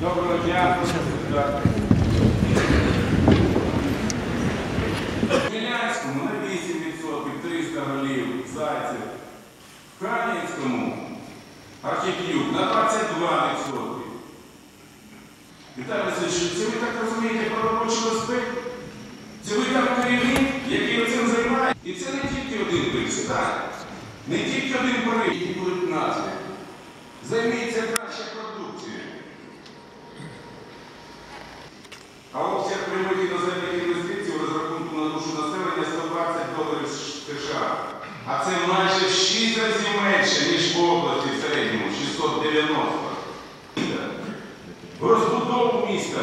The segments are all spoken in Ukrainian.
Доброго дня. Віталій Васильович, це ви так розумієте про робочу безпеку? Це ви там керівник, який цим займає. І це не тільки один пише, так? Не тільки один порив, які будуть назви. Займіться краще продукцією. А обсяг прямих іноземних інвестицій у розрахунку на душу населення 120 доларів США. А це майже в 6 разів менше, ніж в області в середньому 690. Міста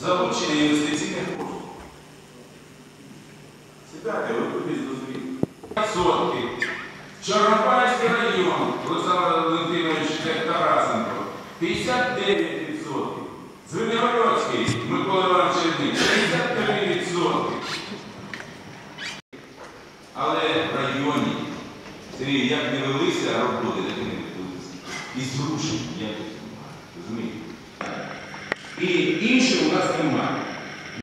залучення інвестиційних коштів. Сідайте, ви кудись дозвіть. Сотки. Чорнобайський район, Олександр Валентинович Тарасенко, 59%. Звенигородський, Микола Іванович Черник, 63%. Але в районі, Сергій, як не велися роботи, так і не відбулися. І зрушень ніяких немає. Розумієте? І іншого у нас немає.